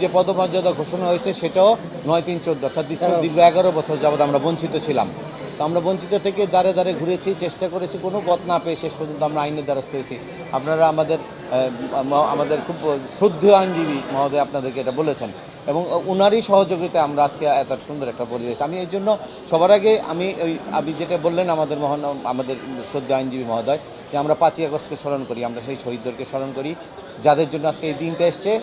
যে পদমর্যাদা ঘোষণা হয়েছে সেটাও নয় তিন চোদ্দ অর্থাৎ দীর্ঘ- এগারো বছর যাবৎ আমরা বঞ্চিত ছিলাম। তো আমরা বঞ্চিত থেকে দাঁড়ে দাঁড়ে ঘুরেছি চেষ্টা করেছি কোনো পথ না পেয়ে শেষ পর্যন্ত আমরা আইনের দ্বারস্থ হয়েছি। আপনারা আমাদের আমাদের খুব শ্রদ্ধেয় আইনজীবী মহোদয় আপনাদেরকে এটা বলেছেন। এবং ওনারই সহযোগিতায় আমরা আজকে এত সুন্দর একটা পরিবেশ। আমি এই জন্য সবার আগে আমি ওই আপনি যেটা বললেন আমাদের মহান আমাদের শ্রদ্ধেয় আইনজীবী মহোদয় যে আমরা পাঁচই আগস্টকে স্মরণ করি আমরা সেই শহীদদেরকে স্মরণ করি যাদের জন্য আজকে এই দিনটা এসছে।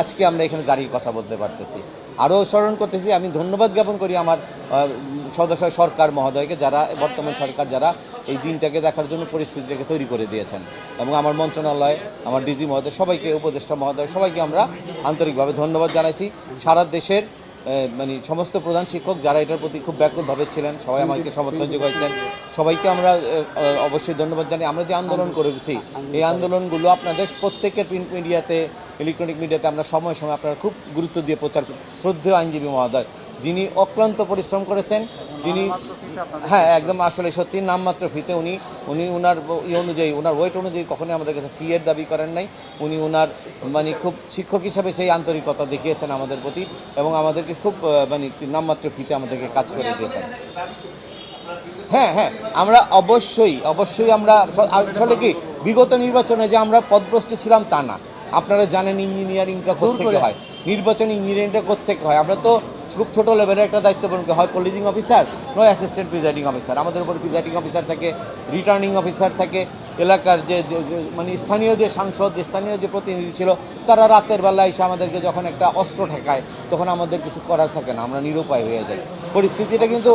আজকে আমরা এখানে দাঁড়িয়ে কথা বলতে পারতেছি। আরও স্মরণ করতেছি, আমি ধন্যবাদ জ্ঞাপন করি আমার সদস্য সরকার মহোদয়কে যারা, বর্তমান সরকার যারা এই দিনটাকে দেখার জন্য পরিস্থিতিটাকে তৈরি করে দিয়েছেন। এবং আমার মন্ত্রণালয়, আমার ডিজি মহোদয়, সবাইকে উপদেষ্টা মহোদয়, সবাইকে আমরা আন্তরিকভাবে ধন্যবাদ জানাইছি। সারা দেশের মানে সমস্ত প্রধান শিক্ষক যারা এটার প্রতি খুব ব্যাকুলভাবে ছিলেন সবাই আমাকে সমর্থন যোগাইছেন সবাইকে আমরা অবশ্যই ধন্যবাদ জানাই আমরা যে আন্দোলন করেছি এই আন্দোলনগুলো আপনাদের প্রত্যেকের প্রিন্ট মিডিয়াতে ইলেকট্রনিক মিডিয়াতে আমরা সময় সময় আপনারা খুব গুরুত্ব দিয়ে প্রচার। শ্রদ্ধেয় আইনজীবী মহোদয় যিনি অক্লান্ত পরিশ্রম করেছেন যিনি হ্যাঁ একদম আসলে সত্যি নামমাত্র ফিতে উনি উনি ওনার ই অনুযায়ী ওনার ওয়েট অনুযায়ী কখনোই আমাদের কাছে ফি এর দাবি করেন নাই। উনি ওনার মানে খুব শিক্ষক হিসাবে সেই আন্তরিকতা দেখিয়েছেন আমাদের প্রতি এবং আমাদেরকে খুব মানে নামমাত্র ফিতে আমাদেরকে কাজ করে দিয়েছেন। হ্যাঁ হ্যাঁ আমরা অবশ্যই অবশ্যই আমরা আসলে কি বিগত নির্বাচনে যে আমরা পদভ্রষ্ট ছিলাম তা না। আপনারা জানেন ইঞ্জিনিয়ারিংটা থেকে হয় নির্বাচন ইঞ্জিনিয়ারিংটা থেকে হয়? আমরা তো খুব ছোট লেভেলের একটা দায়িত্ব পালন করি। হয় পলিজিং অফিসার নয় অ্যাসিস্ট্যান্ট প্রিজাইডিং অফিসার আমাদের উপর প্রিজাইডিং অফিসার থাকে রিটার্নিং অফিসার থাকে। এলাকার যে মানে স্থানীয় যে সাংসদ যে স্থানীয় যে প্রতিনিধি ছিল তারা রাতের বেলা এসে আমাদেরকে যখন একটা অস্ত্র ঠেকায় তখন আমাদের কিছু করার থাকে না। আমরা নিরুপায় হয়ে যাই। পরিস্থিতিটা কিন্তু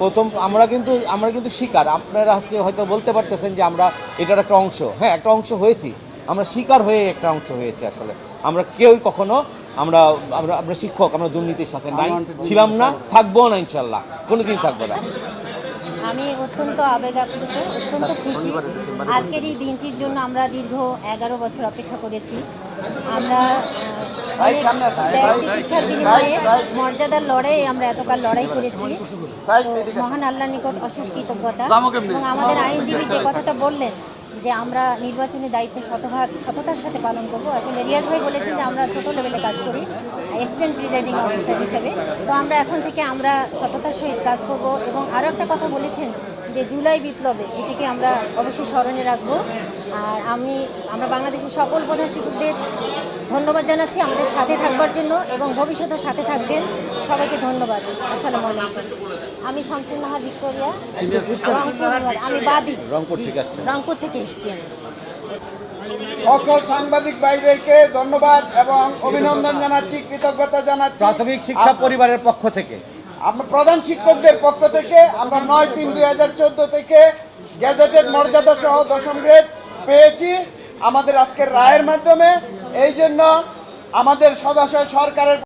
প্রথম আমরা কিন্তু আমরা কিন্তু শিকার। আপনারা আজকে হয়তো বলতে পারতেছেন যে আমরা এটার একটা অংশ। হ্যাঁ একটা অংশ হয়েছি। আমরা শিকার হয়ে একটা অংশ হয়েছি আসলে। আমরা কেউই কখনো আমরা আমরা আমরা শিক্ষক আমরা দুর্নীতির সাথে নাই ছিলাম না থাকব না ইনশাল্লাহ কোনোদিন থাকব না। আমি অত্যন্ত আবেগ আপ্লুত অত্যন্ত খুশি। আজকের এই দিনটির জন্য আমরা দীর্ঘ এগারো বছর অপেক্ষা করেছি। আমরা তিতিক্ষার বিনিময়ে মর্যাদার লড়াই আমরা এতকাল লড়াই করেছি। মহান আল্লাহর নিকট অশেষ কৃতজ্ঞতা। এবং আমাদের আইনজীবী যে কথাটা বললেন যে আমরা নির্বাচনী দায়িত্ব শতভাগ, সততার সাথে পালন করব। আসলে রিয়াজ ভাই বলেছেন যে আমরা ছোট লেভেলে কাজ করি অ্যাসিস্ট্যান্ট প্রিজাইডিং অফিসার হিসেবে। তো আমরা এখন থেকে আমরা সততার সহিত কাজ করব এবং আরও একটা কথা বলেছেন যে জুলাই বিপ্লবে এটিকে আমরা অবশ্যই স্মরণে রাখব। আর আমি আমরা বাংলাদেশের সকল প্রধান শিক্ষকদের ধন্যবাদ জানাচ্ছি আমাদের সাথে থাকবার জন্য এবং ভবিষ্যতেও সাথে থাকবেন। সবাইকে ধন্যবাদ। আসসালামু আলাইকুম। আমি শামসুল নাহার ভিক্টোরিয়া। রংপুর আমি বাদী। রংপুর থেকে আসছেন। রংপুর থেকে এসেছি আমি। সকল সাংবাদিক ভাইদেরকে ধন্যবাদ এবং অভিনন্দন জানাচ্ছি কৃতজ্ঞতা জানাচ্ছি। প্রাথমিক শিক্ষা পরিবারের পক্ষ থেকে। আমরা প্রধান শিক্ষকদের পক্ষ থেকে আমরা নয় তিন দুই হাজার চোদ্দ থেকে গ্যাজেটেড মর্যাদা সহ দশম গ্রেড পেয়েছি আমাদের আজকের রায়ের মাধ্যমে। এই জন্য আমাদের সদাশয় সরকারের